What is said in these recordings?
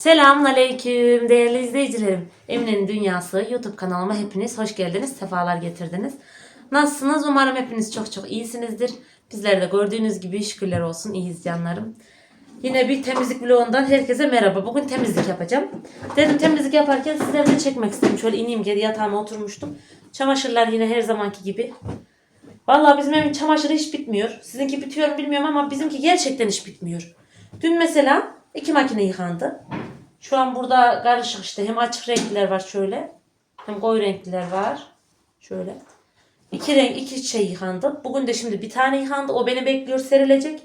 Selamünaleyküm değerli izleyicilerim. Emine'nin Dünyası YouTube kanalıma hepiniz hoş geldiniz, sefalar getirdiniz. Nasılsınız? Umarım hepiniz çok çok iyisinizdir. Bizler de gördüğünüz gibi şükürler olsun iyiyiz canlarım. Yine bir temizlik vlogundan herkese merhaba. Bugün temizlik yapacağım. Dedim temizlik yaparken sizlerle çekmek istedim. Şöyle ineyim geri yatağıma oturmuştum. Çamaşırlar yine her zamanki gibi. Vallahi bizim evin çamaşırı hiç bitmiyor. Sizinki bitiyor mu bilmiyorum ama bizimki gerçekten hiç bitmiyor. Dün mesela iki makine yıkandı. Şu an burada karışık işte hem açık renkliler var şöyle. Hem koyu renkliler var. Şöyle. İki renk iki şey yıkandı. Bugün de şimdi bir tane yıkandı. O beni bekliyor serilecek.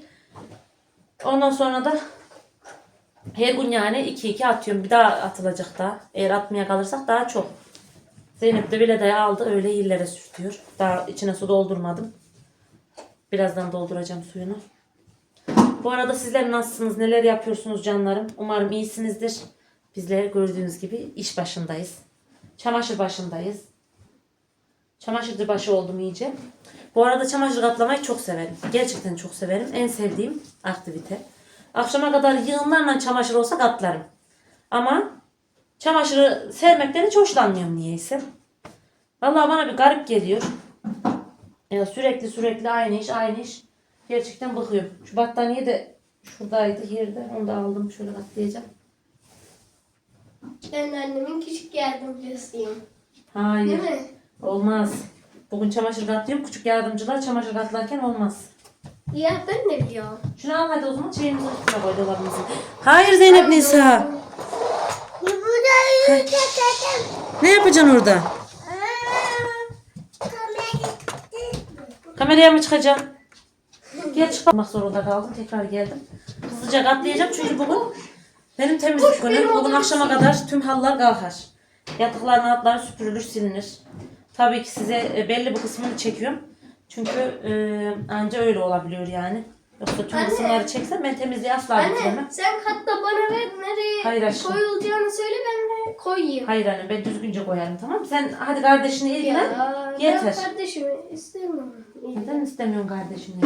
Ondan sonra da her gün yani iki iki atıyorum. Bir daha atılacak daha. Eğer atmaya kalırsak daha çok. Zeynep de bile de aldı öyle yerlere sürtüyor. Daha içine su doldurmadım. Birazdan dolduracağım suyunu. Bu arada sizler nasılsınız? Neler yapıyorsunuz canlarım? Umarım iyisinizdir. Bizler gördüğünüz gibi iş başındayız. Çamaşır başındayız. Çamaşırcı başı oldum iyice. Bu arada çamaşır katlamayı çok severim. Gerçekten çok severim. En sevdiğim aktivite. Akşama kadar yığınlarla çamaşır olsa katlarım. Ama çamaşırı sermekten hiç hoşlanmıyorum niyeyse. Vallahi bana bir garip geliyor. Ya sürekli sürekli aynı iş aynı iş. Gerçekten bakıyorum. Şu battaniye de şuradaydı yerde. Onu da aldım. Şöyle katlayacağım. Ben annemin küçük yardımcısıyım. Hayır. Değil mi? Olmaz. Bugün çamaşır katlıyorum. Küçük yardımcılar çamaşır katlarken olmaz. Ya ben de biliyorum. Şunu al hadi o zaman şeyimizin üstüne koy. Hayır Zeynep Nisa. Burada Ne yapacaksın orada? Kameraya mı çıkacaksın? Gel çıkmak zorunda kaldım. Tekrar geldim. Hızlıca katlayacağım çünkü bugün benim temizlik günüm. Bugün akşama kadar tüm halılar kalkar. Yatakların altları süpürülür, silinir. Tabii ki size e, belli bir kısmını çekiyorum. Çünkü e, anca öyle olabiliyor yani. Yoksa tüm Anne. kısımları çeksem ben temizliği asla bitiremem. Anne sen katta bana ver nereye Hayır aşkım. koyulacağını söyle ben de koyayım. Hayır annem ben düzgünce koyarım tamam mı? Sen hadi kardeşini ilgilen. Ya yeter. ben kardeşimi istemiyorum. Neden istemiyorsun kardeşini?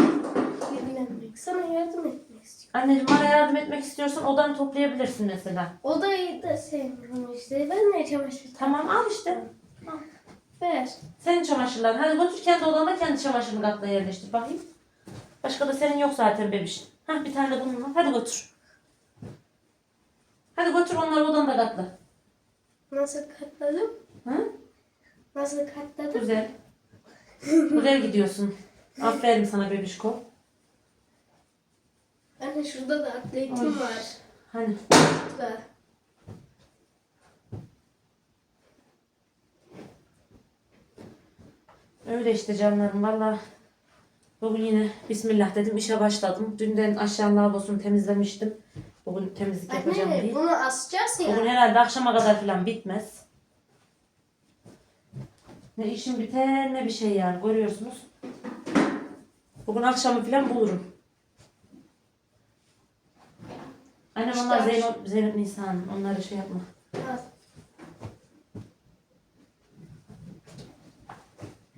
İlgilenmek. Sana yardım etmek istiyorum. Anneciğim bana yardım etmek istiyorsan odanı toplayabilirsin mesela. Odayı da sevmiyorum işte. Ben de çamaşır. Tamam al işte. Ver. Senin çamaşırların. Hadi götür kendi odana kendi çamaşırını katla yerleştir bakayım. Başka da senin yok zaten bebiş. Hah bir tane de bunun var. Hadi götür. Hadi götür onları odanda katla. Nasıl katladım? Hı? Nasıl katladım? Güzel. Güzel gidiyorsun. Aferin sana bebişko. Anne şurada da atletim var. Hani Burada. öyle işte canlarım valla. Bugün yine bismillah dedim işe başladım. Dünden aşağı lavabosunu temizlemiştim. Bugün temizlik yapacağım Anne diye. bunu asacağız ya. Bugün herhalde akşama kadar falan bitmez. Ne işim biter ne bir şey yani görüyorsunuz. Bugün akşamı falan bulurum. Annem İşte onlar Zeynep, Zeynep Nisan onları şey yapma.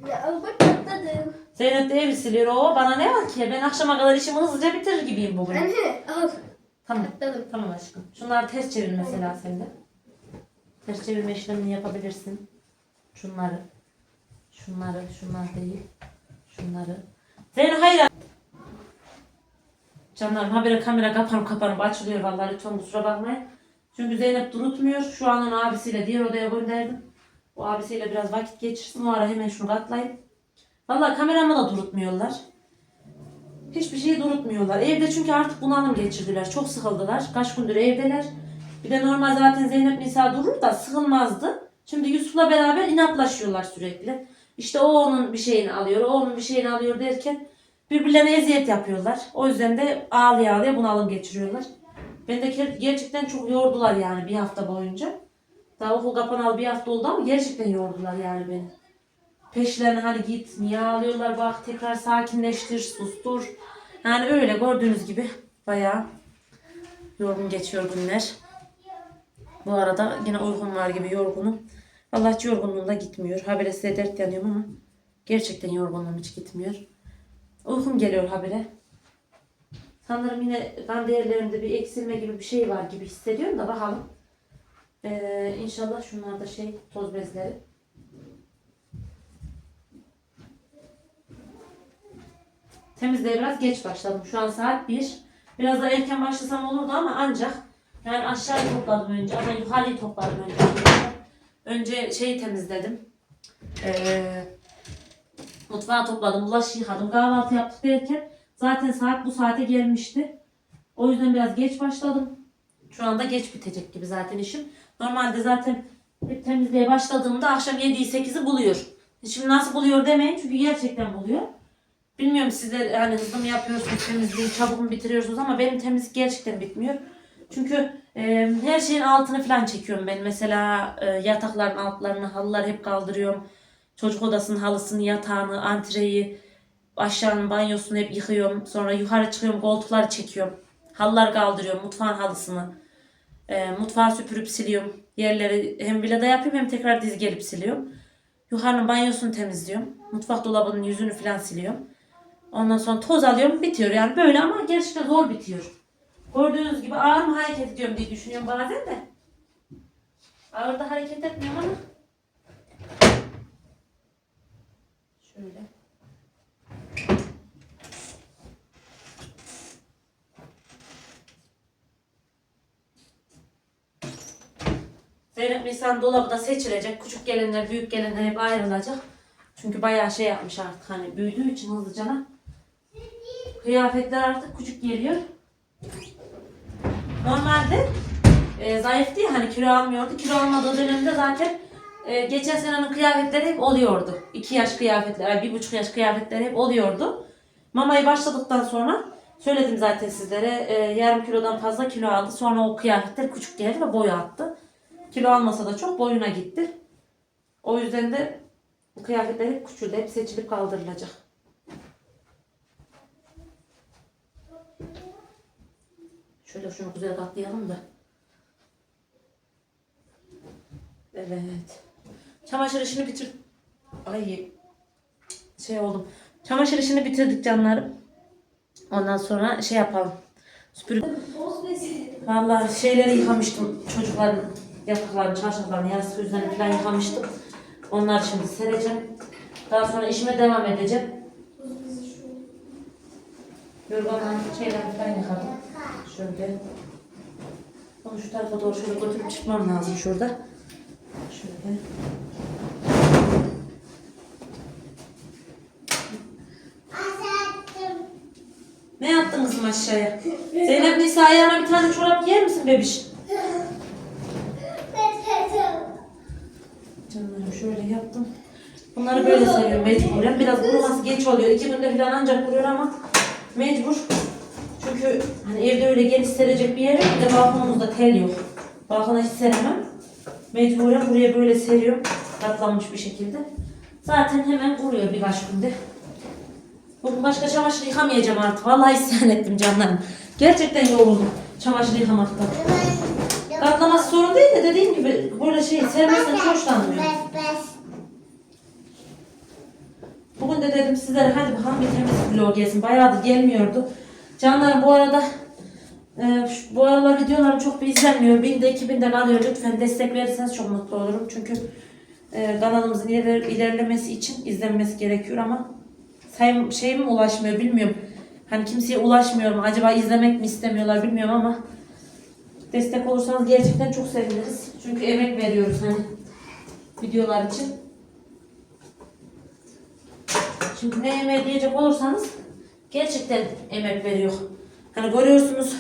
Ya al bak katladım. Zeynep de evi siliyor o bana ne var ki ben akşama kadar işimi hızlıca bitirir gibiyim bugün. Anne al. Tamam. Katladım. Tamam aşkım. Şunları ters çevir mesela sen de. Ters çevirme işlemini yapabilirsin. Şunları. Şunları, şunlar değil. Şunları. Zeynep hayır. Canlarım habire kamera kapanıp kapanıp açılıyor vallahi lütfen kusura bakmayın. Çünkü Zeynep durutmuyor. Şu an onu abisiyle diğer odaya gönderdim. O abisiyle biraz vakit geçirsin. O ara hemen şunu katlayayım. Vallahi kameramı da durutmuyorlar. Hiçbir şeyi durutmuyorlar. Evde çünkü artık bunalım geçirdiler. Çok sıkıldılar. Kaç gündür evdeler. Bir de normal zaten Zeynep Nisa durur da sıkılmazdı. Şimdi Yusuf'la beraber inatlaşıyorlar sürekli. İşte o onun bir şeyini alıyor, o onun bir şeyini alıyor derken birbirlerine eziyet yapıyorlar. O yüzden de ağlaya ağlaya bunalım geçiriyorlar. Ben de ger- gerçekten çok yordular yani bir hafta boyunca. Daha okul kapanalı bir hafta oldu ama gerçekten yordular yani beni. Peşlerine hani git, niye ağlıyorlar bak tekrar sakinleştir, sustur. Yani öyle gördüğünüz gibi bayağı yorgun geçiyor günler. Bu arada yine uykum var gibi yorgunum. Vallahi hiç yorgunluğum da gitmiyor. Habire size dert yanıyorum ama gerçekten yorgunluğum hiç gitmiyor. Uykum geliyor habire. Sanırım yine kan değerlerimde bir eksilme gibi bir şey var gibi hissediyorum da bakalım. Ee, inşallah şunlar şey toz bezleri. Temizliğe biraz geç başladım. Şu an saat 1. Biraz daha erken başlasam olurdu ama ancak yani aşağıyı topladım önce ama yukarıyı topladım önce. Önce şeyi temizledim. Ee, mutfağı topladım, bulaşığı yıkadım, kahvaltı yaptık derken zaten saat bu saate gelmişti. O yüzden biraz geç başladım. Şu anda geç bitecek gibi zaten işim. Normalde zaten hep temizliğe başladığımda akşam 7'yi 8'i buluyor. Şimdi nasıl buluyor demeyin çünkü gerçekten buluyor. Bilmiyorum sizler hani hızlı mı yapıyorsunuz temizliği, çabuk mu bitiriyorsunuz ama benim temizlik gerçekten bitmiyor. Çünkü e, her şeyin altını falan çekiyorum ben. Mesela e, yatakların altlarını, halıları hep kaldırıyorum. Çocuk odasının halısını, yatağını, antreyi, aşağının banyosunu hep yıkıyorum. Sonra yukarı çıkıyorum, koltukları çekiyorum. Halıları kaldırıyorum, mutfağın halısını. E, mutfağı süpürüp siliyorum. Yerleri hem villada yapıyorum hem tekrar diz gelip siliyorum. Yukarının banyosunu temizliyorum. Mutfak dolabının yüzünü falan siliyorum. Ondan sonra toz alıyorum bitiyor yani böyle ama gerçekten zor bitiyor. Gördüğünüz gibi ağır mı hareket ediyorum diye düşünüyorum bazen de. Ağır da hareket etmiyorum ama. Şöyle. Zeynep Nisan dolabı da seçilecek. Küçük gelinler, büyük gelinler hep ayrılacak. Çünkü bayağı şey yapmış artık hani büyüdüğü için hızlıcana. Kıyafetler artık küçük geliyor. Normalde e, zayıftı ya hani kilo almıyordu. Kilo almadığı dönemde zaten e, geçen senenin kıyafetleri hep oluyordu. 2 yaş bir buçuk yaş kıyafetleri hep oluyordu. Mamayı başladıktan sonra söyledim zaten sizlere e, yarım kilodan fazla kilo aldı. Sonra o kıyafetler küçük geldi ve boyu attı. Kilo almasa da çok boyuna gitti. O yüzden de bu kıyafetler hep küçüldü. Hep seçilip kaldırılacak. Şöyle şunu güzel katlayalım da. Evet. Çamaşır işini bitir... Ay şey oldum. Çamaşır işini bitirdik canlarım. Ondan sonra şey yapalım. Bezi. Vallahi şeyleri yıkamıştım. Çocukların yataklarını, çarşaflarını, yastık üzerine falan yıkamıştım. Onları şimdi sereceğim. Daha sonra işime devam edeceğim. Yorganların şeylerini falan yıkadım. Şöyle. Onu şu tarafa doğru şöyle götürüp çıkmam lazım şurada. Şöyle. Yaptın kızım aşağıya? Zeynep Nisa ayağına bir tane çorap giyer misin bebiş? Canlarım şöyle yaptım. Bunları böyle seviyorum mecburen. Biraz kuruması geç oluyor. İki günde falan ancak kuruyor ama mecbur. Çünkü hani evde öyle geniş serecek bir yer yok. Bir de balkonumuzda tel yok. Balkona hiç seremem. Mecburen buraya böyle seriyorum. Katlanmış bir şekilde. Zaten hemen kuruyor birkaç günde. Bugün başka çamaşır yıkamayacağım artık. Vallahi isyan ettim canlarım. Gerçekten yoruldum çamaşır yıkamaktan. Katlaması sorun değil de dediğim gibi böyle şey sermezsen hiç hoşlanmıyorum. Bugün de dedim sizlere hadi bakalım bir temizlik vlogu gelsin. Bayağıdır gelmiyordu. Canlarım bu arada e, şu- bu aralar videolarım çok bir izlenmiyor. Binde 2000'den alıyor. Lütfen destek verirseniz çok mutlu olurum. Çünkü e, kanalımızın iler- ilerlemesi için izlenmesi gerekiyor ama sayım şey mi ulaşmıyor bilmiyorum. Hani kimseye ulaşmıyorum. Acaba izlemek mi istemiyorlar bilmiyorum ama destek olursanız gerçekten çok seviniriz. Çünkü emek veriyoruz hani videolar için. Çünkü ne emeği diyecek olursanız gerçekten emek veriyor. Hani görüyorsunuz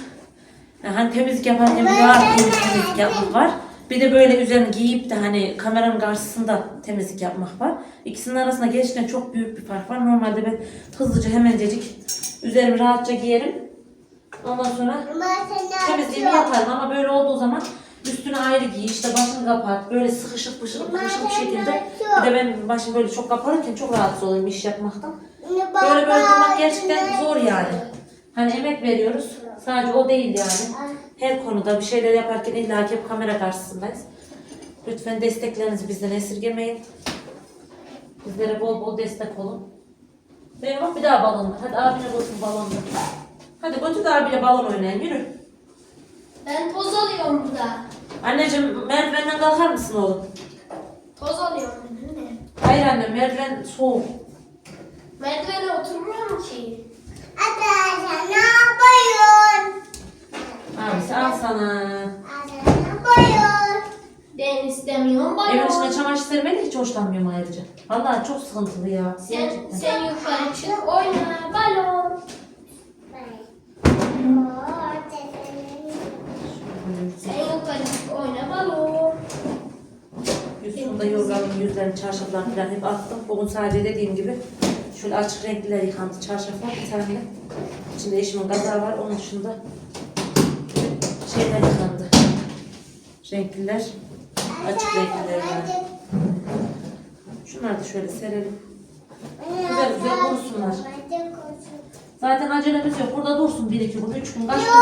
hani temizlik yaparken bir temiz temizlik yapmak var. Bir de böyle üzerini giyip de hani kameranın karşısında temizlik yapmak var. İkisinin arasında gerçekten çok büyük bir fark var. Normalde ben hızlıca hemencecik üzerimi rahatça giyerim. Ondan sonra temizliğimi yaparım ama böyle olduğu zaman üstüne ayrı giy, işte başını kapat, böyle sıkışık pışık, sıkışık bir şekilde. Bir de ben başım böyle çok kaparken çok rahatsız oluyorum iş yapmaktan. Böyle böyle durmak gerçekten zor yani. Hani emek veriyoruz. Sadece o değil yani. Her konuda bir şeyler yaparken illa ki hep kamera karşısındayız. Lütfen desteklerinizi bizden esirgemeyin. Bizlere bol bol destek olun. Benim bak bir daha balon. Hadi abine bulsun balonu. Hadi götür de abiyle balon oynayın yürü. Ben toz alıyorum burada. Anneciğim merdivenden kalkar mısın oğlum? Toz alıyorum anne. Hayır anne merdiven soğuk. Merdivene oturmuyorum ki. Arkadaşlar ne yapıyorsun? Abisi al sana. Yapıyorsun? Ben istemiyorum Evin içine çamaşır sermeyi de hiç hoşlanmıyorum ayrıca. Vallahi çok sıkıntılı ya. Sen, Gerçekten. sen yukarı çık oyna balon. Sen yukarı çık oyna balon. Yusuf'un da yorganın yüzlerini, çarşaflarını falan hep attım. Bugün sadece dediğim gibi şöyle açık renkliler yıkandı. Çarşaf var bir tane. İçinde eşimin kazağı var. Onun dışında şeyler yıkandı. Renkliler. Açık renkliler var. Şunları da şöyle serelim. Güzel güzel kurusunlar. Zaten acelemiz yok. Burada dursun bir iki gün, üç gün. Kaç gün?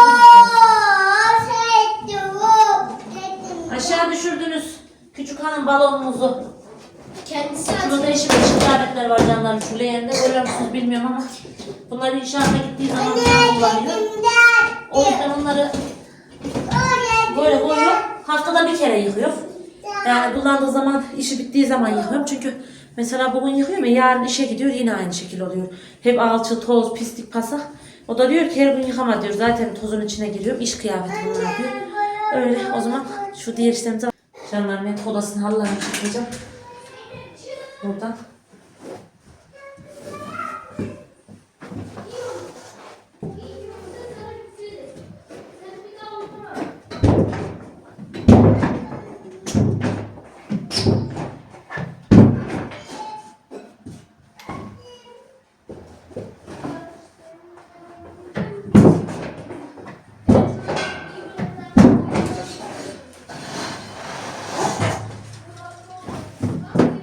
Aşağı düşürdünüz. Küçük hanım balonumuzu. Kendisi Şurada atıyor. eşimin işaretler var canlarım. Şu leğende görüyor musunuz bilmiyorum ama. Bunlar inşaata gittiği zaman kullanıyor. O yüzden onları böyle koyuyor. Haftada bir kere yıkıyor. Yani kullandığı zaman, işi bittiği zaman yıkıyorum. Çünkü mesela bugün yıkıyorum ya yarın işe gidiyor yine aynı şekil oluyor. Hep alçı, toz, pislik, pasak. O da diyor ki her gün yıkama diyor. Zaten tozun içine giriyorum. İş kıyafeti bunlar diyor. Öyle o zaman şu diğer işlerimize Canlarım hep odasını halılarını çıkacağım. Buradan.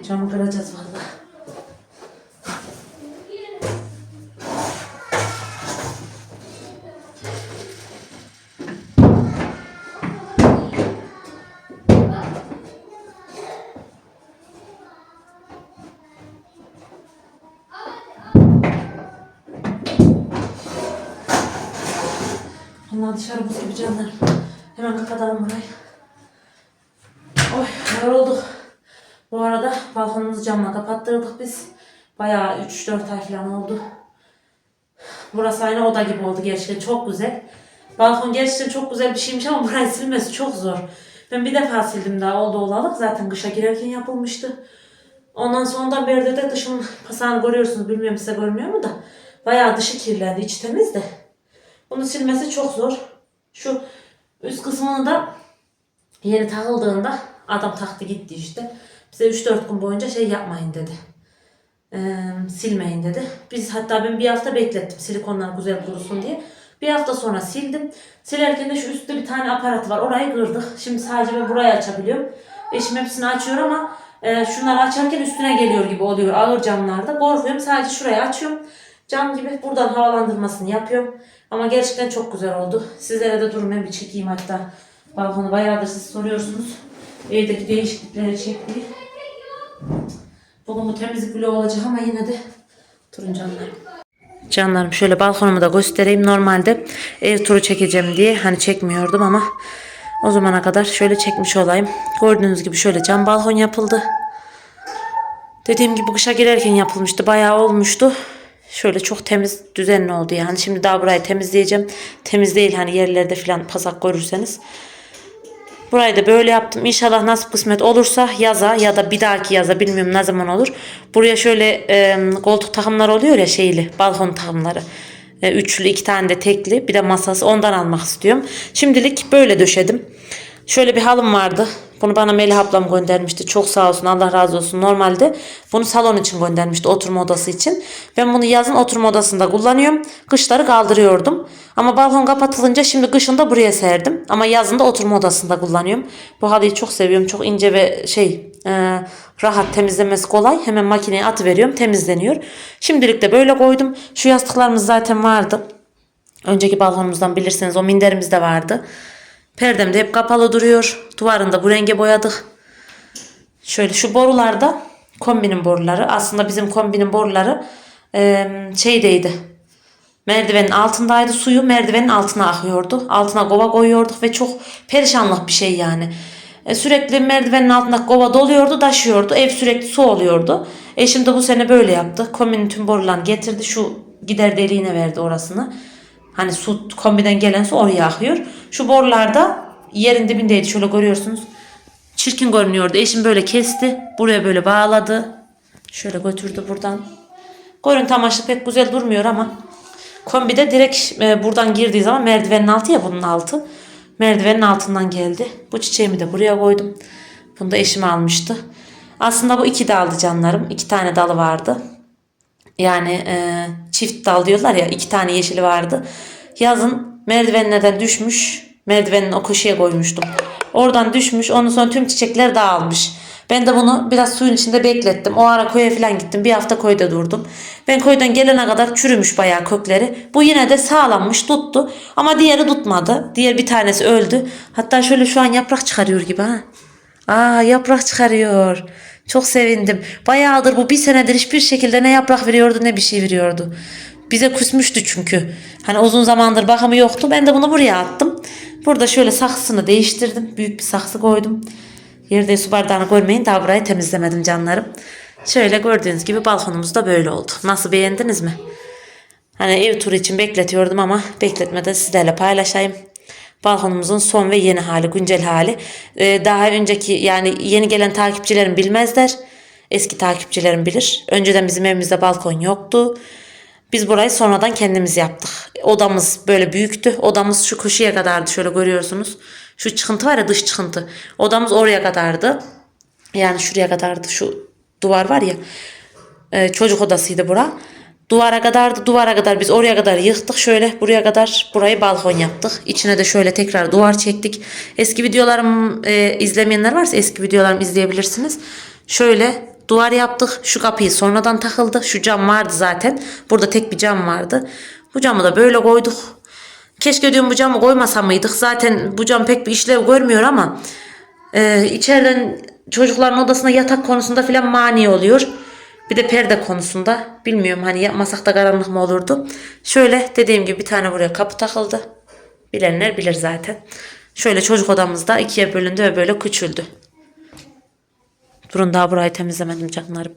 Camı kıracağız vallahi. Allah dışarı buz gibi canlarım. Hemen kapatalım burayı. Oy yorulduk. Bu arada balkonumuzu camla kapattırdık biz. Bayağı 3-4 ay falan oldu. Burası aynı oda gibi oldu gerçekten çok güzel. Balkon gerçekten çok güzel bir şeymiş ama burayı silmesi çok zor. Ben bir defa sildim daha oldu olalı. Zaten kışa girerken yapılmıştı. Ondan sonradan beri de dışın pasağını görüyorsunuz. Bilmiyorum size görmüyor mu da. Bayağı dışı kirlendi. içi temiz de. Bunu silmesi çok zor. Şu üst kısmını da yeni takıldığında adam taktı gitti işte. Bize 3-4 gün boyunca şey yapmayın dedi. Ee, silmeyin dedi. Biz hatta ben bir hafta beklettim silikonlar güzel kurusun diye. Bir hafta sonra sildim. Silerken de şu üstte bir tane aparat var. Orayı kırdık. Şimdi sadece ben burayı açabiliyorum. Eşim hepsini açıyor ama e, şunları açarken üstüne geliyor gibi oluyor ağır camlarda. Korkuyorum. Sadece şurayı açıyorum. Cam gibi buradan havalandırmasını yapıyorum. Ama gerçekten çok güzel oldu. Sizlere de ben bir çekeyim hatta. Balkonu bayağıdır siz soruyorsunuz. Evdeki değişiklikleri çekmeyi. Bugün bu temizlik bile olacak ama yine de durun canlarım. Canlarım şöyle balkonumu da göstereyim. Normalde ev turu çekeceğim diye hani çekmiyordum ama o zamana kadar şöyle çekmiş olayım. Gördüğünüz gibi şöyle cam balkon yapıldı. Dediğim gibi kışa girerken yapılmıştı. Bayağı olmuştu. Şöyle çok temiz, düzenli oldu yani. Şimdi daha burayı temizleyeceğim. Temiz değil hani yerlerde falan pasak görürseniz. Burayı da böyle yaptım. İnşallah nasip kısmet olursa yaza ya da bir dahaki yaza bilmiyorum ne zaman olur. Buraya şöyle e, koltuk takımları oluyor ya şeyli balkon takımları. E, üçlü iki tane de tekli bir de masası ondan almak istiyorum. Şimdilik böyle döşedim. Şöyle bir halım vardı. Bunu bana Melih ablam göndermişti. Çok sağ olsun Allah razı olsun. Normalde bunu salon için göndermişti oturma odası için. Ben bunu yazın oturma odasında kullanıyorum. Kışları kaldırıyordum. Ama balkon kapatılınca şimdi kışın da buraya serdim. Ama yazın da oturma odasında kullanıyorum. Bu halıyı çok seviyorum. Çok ince ve şey e, rahat temizlemesi kolay. Hemen makineye atıveriyorum temizleniyor. Şimdilik de böyle koydum. Şu yastıklarımız zaten vardı. Önceki balkonumuzdan bilirseniz o minderimiz de vardı. Perdem de hep kapalı duruyor. Duvarında bu renge boyadık. Şöyle şu borularda kombinin boruları. Aslında bizim kombinin boruları e, şeydeydi. Merdivenin altındaydı suyu merdivenin altına akıyordu. Altına kova koyuyorduk ve çok perişanlık bir şey yani. E, sürekli merdivenin altında kova doluyordu taşıyordu. Ev sürekli su oluyordu. Eşim de bu sene böyle yaptı. Kombinin tüm borularını getirdi. Şu gider deliğine verdi orasını. Hani su kombiden gelen su oraya akıyor. Şu borularda yerin dibindeydi şöyle görüyorsunuz. Çirkin görünüyordu. Eşim böyle kesti. Buraya böyle bağladı. Şöyle götürdü buradan. Görüntü amaçlı pek güzel durmuyor ama kombide direkt e, buradan girdiği zaman merdivenin altı ya bunun altı. Merdivenin altından geldi. Bu çiçeğimi de buraya koydum. Bunu da eşim almıştı. Aslında bu iki daldı canlarım. İki tane dalı vardı. Yani e, çift dal diyorlar ya iki tane yeşili vardı. Yazın merdivenlerden düşmüş. Merdivenin o köşeye koymuştum. Oradan düşmüş. Ondan sonra tüm çiçekler dağılmış. Ben de bunu biraz suyun içinde beklettim. O ara koya falan gittim. Bir hafta koyda durdum. Ben koydan gelene kadar çürümüş bayağı kökleri. Bu yine de sağlanmış tuttu. Ama diğeri tutmadı. Diğer bir tanesi öldü. Hatta şöyle şu an yaprak çıkarıyor gibi ha. Aa yaprak çıkarıyor. Çok sevindim. Bayağıdır bu bir senedir hiçbir şekilde ne yaprak veriyordu ne bir şey veriyordu. Bize kusmuştu çünkü. Hani uzun zamandır bakımı yoktu. Ben de bunu buraya attım. Burada şöyle saksısını değiştirdim. Büyük bir saksı koydum. Yerde su bardağını görmeyin daha burayı temizlemedim canlarım. Şöyle gördüğünüz gibi balkonumuz da böyle oldu. Nasıl beğendiniz mi? Hani ev turu için bekletiyordum ama bekletmeden sizlerle paylaşayım. Balkonumuzun son ve yeni hali, güncel hali. Ee, daha önceki yani yeni gelen takipçilerim bilmezler. Eski takipçilerim bilir. Önceden bizim evimizde balkon yoktu. Biz burayı sonradan kendimiz yaptık. Odamız böyle büyüktü. Odamız şu köşeye kadardı şöyle görüyorsunuz. Şu çıkıntı var ya dış çıkıntı. Odamız oraya kadardı. Yani şuraya kadardı şu duvar var ya. Ee, çocuk odasıydı bura. Duvara kadardı. Duvara kadar biz oraya kadar yıktık. Şöyle buraya kadar burayı balkon yaptık. İçine de şöyle tekrar duvar çektik. Eski videolarım e, izlemeyenler varsa eski videolarımı izleyebilirsiniz. Şöyle duvar yaptık. Şu kapıyı sonradan takıldı. Şu cam vardı zaten. Burada tek bir cam vardı. Bu camı da böyle koyduk. Keşke diyorum bu camı koymasa mıydık. Zaten bu cam pek bir işlev görmüyor ama e, içeriden çocukların odasına yatak konusunda filan mani oluyor. Bir de perde konusunda bilmiyorum hani yapmasak da karanlık mı olurdu. Şöyle dediğim gibi bir tane buraya kapı takıldı. Bilenler bilir zaten. Şöyle çocuk odamızda ikiye bölündü ve böyle küçüldü. Durun daha burayı temizlemedim canlarım.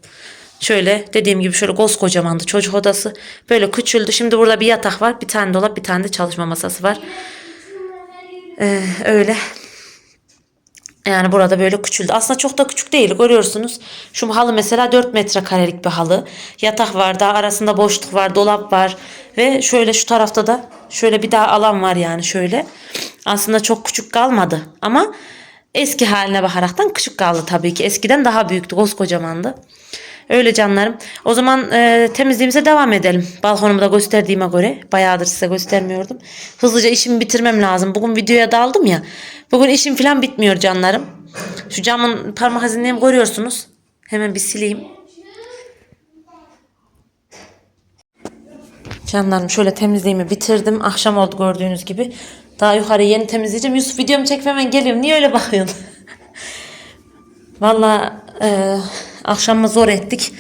Şöyle dediğim gibi şöyle koskocamandı çocuk odası. Böyle küçüldü. Şimdi burada bir yatak var. Bir tane dolap bir tane de çalışma masası var. Ee, öyle. Yani burada böyle küçüldü. Aslında çok da küçük değil görüyorsunuz. Şu halı mesela 4 metrekarelik bir halı. Yatak var daha arasında boşluk var dolap var. Ve şöyle şu tarafta da şöyle bir daha alan var yani şöyle. Aslında çok küçük kalmadı ama eski haline bakaraktan küçük kaldı tabii ki. Eskiden daha büyüktü koskocamandı. Öyle canlarım. O zaman e, temizliğimize devam edelim. Balkonumu da gösterdiğime göre. Bayağıdır size göstermiyordum. Hızlıca işimi bitirmem lazım. Bugün videoya daldım ya. Bugün işim falan bitmiyor canlarım. Şu camın parmak izinliğimi görüyorsunuz. Hemen bir sileyim. Canlarım şöyle temizliğimi bitirdim. Akşam oldu gördüğünüz gibi. Daha yukarı yeni temizleyeceğim. Yusuf videomu çekmemen geliyorum. Niye öyle bakıyorsun? Valla e, akşamı zor ettik.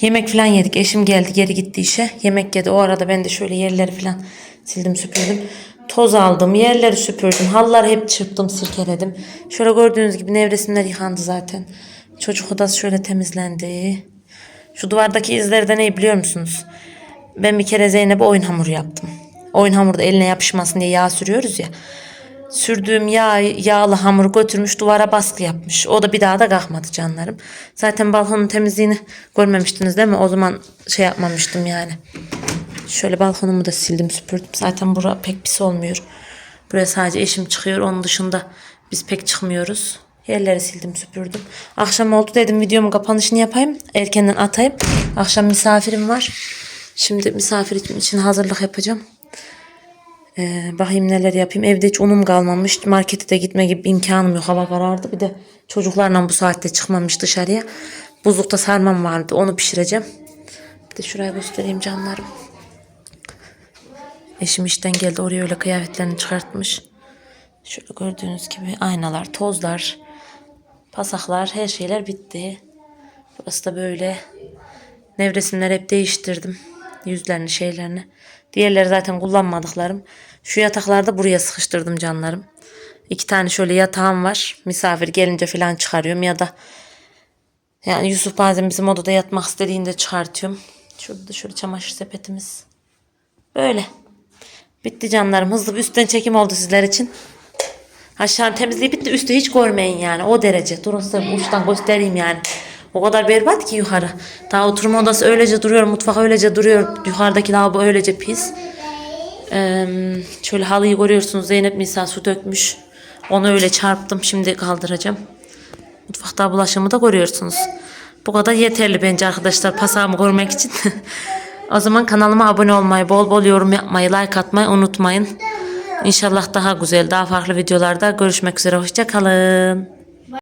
Yemek falan yedik. Eşim geldi geri gitti işe. Yemek yedi. O arada ben de şöyle yerleri falan sildim süpürdüm. Toz aldım. Yerleri süpürdüm. Halları hep çırptım sirkeledim. Şöyle gördüğünüz gibi nevresimler yıkandı zaten. Çocuk odası şöyle temizlendi. Şu duvardaki izleri de ne biliyor musunuz? Ben bir kere Zeynep'e oyun hamuru yaptım. Oyun hamurda eline yapışmasın diye yağ sürüyoruz ya. Sürdüğüm yağ, yağlı hamuru götürmüş duvara baskı yapmış. O da bir daha da kalkmadı canlarım. Zaten balkonun temizliğini görmemiştiniz değil mi? O zaman şey yapmamıştım yani. Şöyle balkonumu da sildim süpürdüm. Zaten bura pek pis olmuyor. Buraya sadece eşim çıkıyor. Onun dışında biz pek çıkmıyoruz. Yerleri sildim süpürdüm. Akşam oldu dedim videomun kapanışını yapayım. Erkenden atayım. Akşam misafirim var. Şimdi misafir için hazırlık yapacağım. Ee, bakayım neler yapayım. Evde hiç unum kalmamış. Markete de gitme gibi imkanım yok. Hava karardı. Bir de çocuklarla bu saatte çıkmamış dışarıya. Buzlukta sarmam vardı. Onu pişireceğim. Bir de şuraya göstereyim canlarım. Eşim işten geldi. Oraya öyle kıyafetlerini çıkartmış. Şöyle gördüğünüz gibi aynalar, tozlar, pasaklar, her şeyler bitti. Burası da böyle. Nevresimler hep değiştirdim. Yüzlerini şeylerini. Diğerleri zaten kullanmadıklarım. Şu yataklarda buraya sıkıştırdım canlarım. İki tane şöyle yatağım var. Misafir gelince falan çıkarıyorum ya da yani Yusuf bazen bizim odada yatmak istediğinde çıkartıyorum. Şurada da şöyle çamaşır sepetimiz. Böyle. Bitti canlarım. Hızlı bir üstten çekim oldu sizler için. Aşağı temizliği bitti. Üstü hiç görmeyin yani. O derece. Durun size uçtan göstereyim yani. O kadar berbat ki yukarı. Daha oturma odası öylece duruyor. Mutfak öylece duruyor. Yukarıdaki lavabo öylece pis. Ee, şöyle halıyı görüyorsunuz. Zeynep Nisa su dökmüş. Onu öyle çarptım. Şimdi kaldıracağım. Mutfakta bulaşımı da görüyorsunuz. Bu kadar yeterli bence arkadaşlar pasağımı görmek için. o zaman kanalıma abone olmayı, bol bol yorum yapmayı, like atmayı unutmayın. İnşallah daha güzel, daha farklı videolarda görüşmek üzere. Hoşçakalın.